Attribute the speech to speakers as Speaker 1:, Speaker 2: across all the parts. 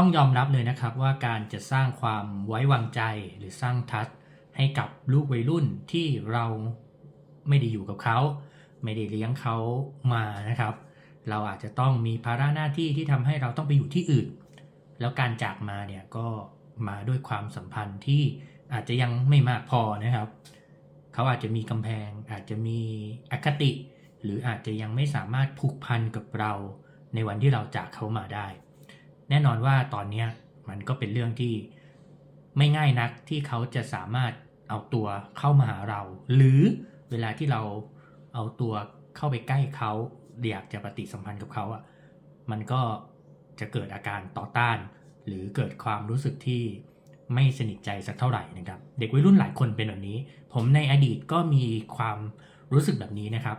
Speaker 1: ต้องยอมรับเลยนะครับว่าการจะสร้างความไว้วางใจหรือสร้างทัศให้กับลูกวัยรุ่นที่เราไม่ได้อยู่กับเขา ไม่ได้เลี้ยงเขามานะครับ เราอาจจะต้องมีภาระหน้าที่ที่ทำให้เราต้องไปอยู่ที่อื่น แล้วการจากมาเนี่ยก็มาด้วยความสัมพันธ์ที่อาจจะยังไม่มากพอนะครับ เขาอาจจะมีกำแพง อาจจะมีอคติ หรืออาจจะยังไม่สามารถผูกพันกับเรา ในวันที่เราจากเขามาได้ แน่นอนว่าตอนนี้มันก็เป็นเรื่องที่ไม่ง่ายนักที่เขาจะสามารถเอาตัวเข้ามาหาเรา หรือเวลาที่เราเอาตัวเข้าไปใกล้เขาอยากจะปฏิสัมพันธ์กับเขาอะมันก็จะเกิดอาการต่อต้าน หรือเกิดความรู้สึกที่ไม่สนิทใจสักเท่าไหร่นะครับ เด็กวัยรุ่นหลายคนเป็นแบบนี้ ผมในอดีตก็มีความรู้สึกแบบนี้นะครับ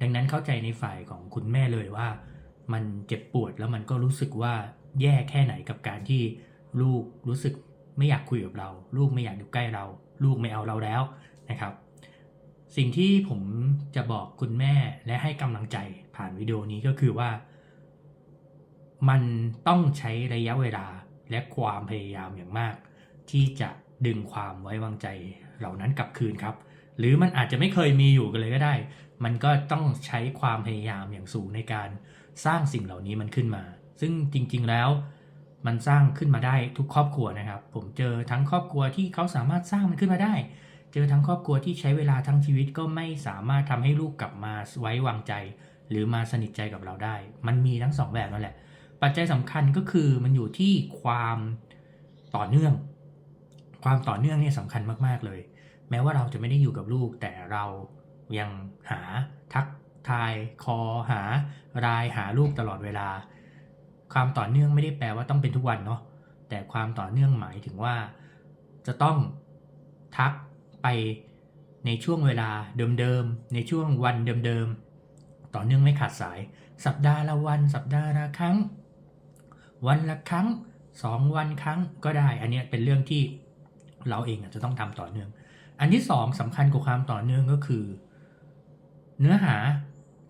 Speaker 1: ดังนั้นเข้าใจในฝ่ายของคุณแม่เลยว่า มันเจ็บปวดแล้วมันก็รู้สึกว่า แย่แค่ไหนกับการที่ลูกรู้สึกไม่อยากคุยกับเรา ลูกไม่อยากอยู่ใกล้เรา ลูกไม่เอาเราแล้วนะครับ สิ่งที่ผมจะบอกคุณแม่และให้กำลังใจผ่านวิดีโอนี้ก็คือว่า มันต้องใช้ระยะเวลาและความพยายามอย่างมาก ที่จะดึงความไว้วางใจเหล่านั้นกลับคืนครับ หรือมันอาจจะไม่เคยมีอยู่กันเลยก็ได้ มันก็ต้องใช้ความพยายามอย่างสูงในการสร้างสิ่งเหล่านี้มันขึ้นมา ซึ่งจริงๆแล้วมันสร้างขึ้นมาได้ทุกครอบครัวนะครับ ผมเจอทั้งครอบครัวที่เขาสามารถสร้างมันขึ้นมาได้ เจอทั้งครอบครัวที่ใช้เวลาทั้งชีวิตก็ไม่สามารถทำให้ลูกกลับมาไว้วางใจ หรือมาสนิทใจกับเราได้ มันมีทั้งสองแบบนั่นแหละ ปัจจัยสำคัญก็คือมันอยู่ที่ความต่อเนื่อง ความต่อเนื่องเนี่ยสำคัญมากๆเลย แม้ว่าเราจะไม่ได้อยู่กับลูก แต่เรายังหาทักทายคอหารายหาลูกตลอดเวลา ความต่อเนื่องไม่ได้แปลว่าต้องเป็นทุกวันเนาะแต่ความต่อเนื่องหมายถึงว่า จะต้องทักไปในช่วงเวลาเดิมๆ ในช่วงวันเดิมๆ ต่อเนื่องไม่ขาดสาย สัปดาห์ละวัน สัปดาห์ละครั้ง วันละครั้งสองวันครั้งก็ได้ อันนี้เป็นเรื่องที่เราเองอาจจะต้องทำต่อเนื่อง อันที่สองสำคัญกว่าความต่อเนื่องก็คือ เนื้อหา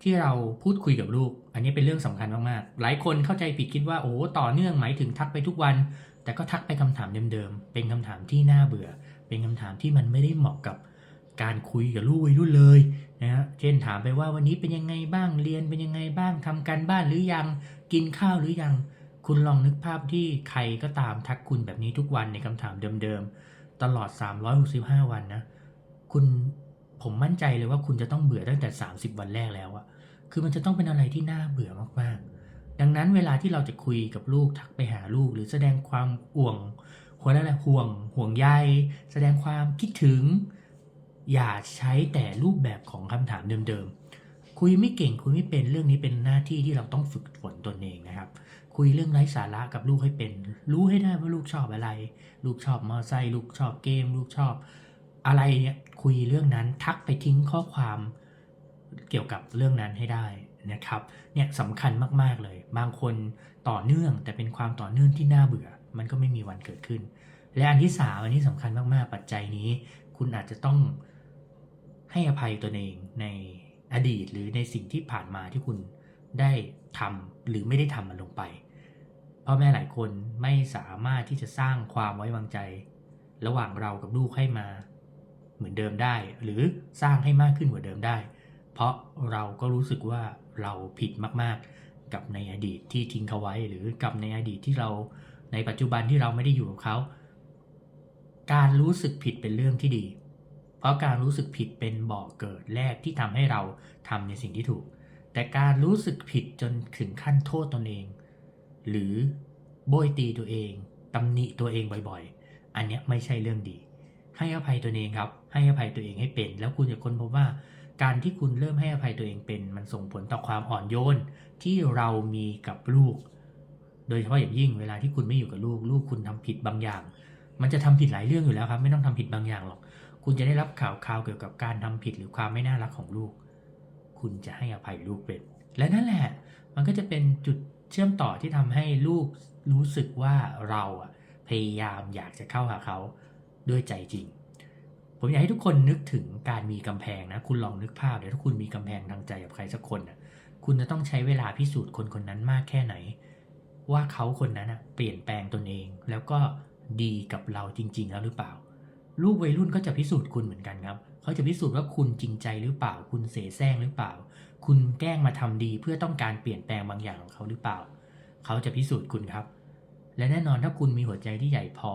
Speaker 1: ที่เราพูดคุยกับลูก อันนี้เป็นเรื่องสำคัญมากๆ หลายคนเข้าใจผิดคิดว่าโอ้ต่อเนื่องหมายถึงทักไปทุกวัน แต่ก็ทักไปคำถามเดิมๆ เป็นคำถามที่น่าเบื่อ เป็นคำถามที่มันไม่ได้เหมาะกับการคุยกับลูกวัยรุ่นเลยนะฮะ เช่นถามไปว่าวันนี้เป็นยังไงบ้าง เรียนเป็นยังไงบ้างทำการบ้านหรือยัง กินข้าวหรือยัง คุณลองนึกภาพที่ใครก็ตามทักคุณแบบนี้ทุกวันในคำถามเดิมๆ ตลอด 365 วันนะ คุณ ผมมั่นใจเลยว่าคุณจะต้องเบื่อตั้งแต่ 30 วันแรกแล้วอะคือมันจะต้องเป็นอะไรที่น่าเบื่อมากๆ ดังนั้นเวลาที่เราจะคุยกับลูกทักไปหาลูก หรือแสดงความห่วงหัวอะไรห่วง ห่วงใยแสดงความคิดถึง อย่าใช้แต่รูปแบบของคำถามเดิมๆ คุยไม่เก่งคุยไม่เป็นเรื่องนี้เป็นหน้าที่ที่เราต้องฝึกฝนตนเองนะครับ คุยเรื่องไร้สาระกับลูกให้เป็น รู้ให้ได้ว่าลูกชอบอะไร ลูกชอบมอไซค์ลูกชอบเกม ลูกชอบ อะไรเนี่ยคุยเรื่องนั้นทักไปทิ้งข้อความเกี่ยวกับเรื่องนั้นให้ได้นะครับเนี่ยสำคัญมากๆเลย บางคนต่อเนื่องแต่เป็นความต่อเนื่องที่น่าเบื่อ มันก็ไม่มีวันเกิดขึ้น และอันที่สามอันนี้สำคัญมากๆ ปัจจัยนี้ คุณอาจจะต้องให้อภัยตัวเองในอดีตหรือในสิ่งที่ผ่านมาที่คุณได้ทำหรือไม่ได้ทำมันลงไปพ่อแม่หลายคนไม่สามารถที่จะสร้างความไว้วางใจ ระหว่างเรากับลูกให้มา เหมือนเดิมได้ หรือสร้างให้มากขึ้นกว่าเดิมได้ เพราะเราก็รู้สึกว่าเราผิดมากๆ กับในอดีตที่ทิ้งเขาไว้ หรือกับในอดีตที่เราในปัจจุบันที่เราไม่ได้อยู่กับเขา การรู้สึกผิดเป็นเรื่องที่ดี เพราะการรู้สึกผิดเป็นบ่อกเกิดแรกที่ทำให้เราทำในสิ่งที่ถูก แต่การรู้สึกผิดจนถึงขั้นโทษตนเอง หรือโบยตีตัวเองตำหนิตัวเองบ่อยๆ อันเนี้ยไม่ใช่เรื่องดี ให้อภัยตัวเองครับ ให้อภัยตัวเองให้เป็น แล้วคุณจะค้นพบว่า การที่คุณเริ่มให้อภัยตัวเองเป็น มันส่งผลต่อความอ่อนโยนที่เรามีกับลูก โดยเฉพาะอย่างยิ่งเวลาที่คุณไม่อยู่กับลูก ลูกคุณทำผิดบางอย่าง มันจะทำผิดหลายเรื่องอยู่แล้วครับ ไม่ต้องทำผิดบางอย่างหรอก คุณจะได้รับข่าวข่าวเกี่ยวกับการทำผิดหรือความไม่น่ารักของลูก คุณจะให้อภัยลูกเป็น และนั่นแหละ มันก็จะเป็นจุดเชื่อมต่อที่ทำให้ลูกรู้สึกว่าเราอะพยายามอยากจะเข้าหาเขา ด้วยใจจริง ผมอยากให้ทุกคนนึกถึงการมีกำแพงนะ คุณลองนึกภาพเดี๋ยวถ้าคุณมีกำแพงทางใจกับใครสักคนนะคุณจะต้องใช้เวลาพิสูจน์คนคนนั้นมากแค่ไหน ว่าเขาคนนั้นนะเปลี่ยนแปลงตนเอง แล้วก็ดีกับเราจริง ๆ แล้วหรือเปล่า ลูกวัยรุ่นก็จะพิสูจน์คุณเหมือนกันครับเขาจะพิสูจน์ว่าคุณจริงใจหรือเปล่า คุณเสแสร้งหรือเปล่า คุณแกล้งมาทำดีเพื่อต้องการเปลี่ยนแปลงบางอย่างของเขาหรือเปล่า เขาจะพิสูจน์คุณครับ และแน่นอนถ้าคุณมีหัวใจที่ใหญ่พอ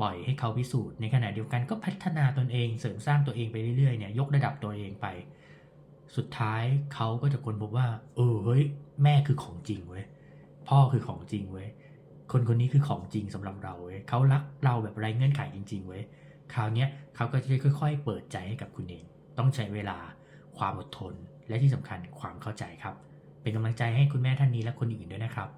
Speaker 1: ปล่อยให้เขาพิสูจน์ในขณะเดียวกันก็พัฒนาตนเองเสริมสร้างตัวเองไปเรื่อยๆเนี่ยยกระดับตัวเองไป สุดท้ายเขาก็จะค้นพบว่า เออเฮ้ยแม่คือของจริงเว้ยพ่อคือของจริงเว้ยคนคนนี้คือของจริงสำหรับเราเว้ยเขารักเราแบบไร้เงื่อนไขจริง ๆ เว้ยคราวเนี้ยเขาก็จะค่อยๆ เปิดใจให้กับคุณเอง ต้องใช้เวลาความอดทน และที่สำคัญความเข้าใจครับ เป็นกำลังใจให้คุณแม่ท่านนี้และคนอื่นด้วยนะครับ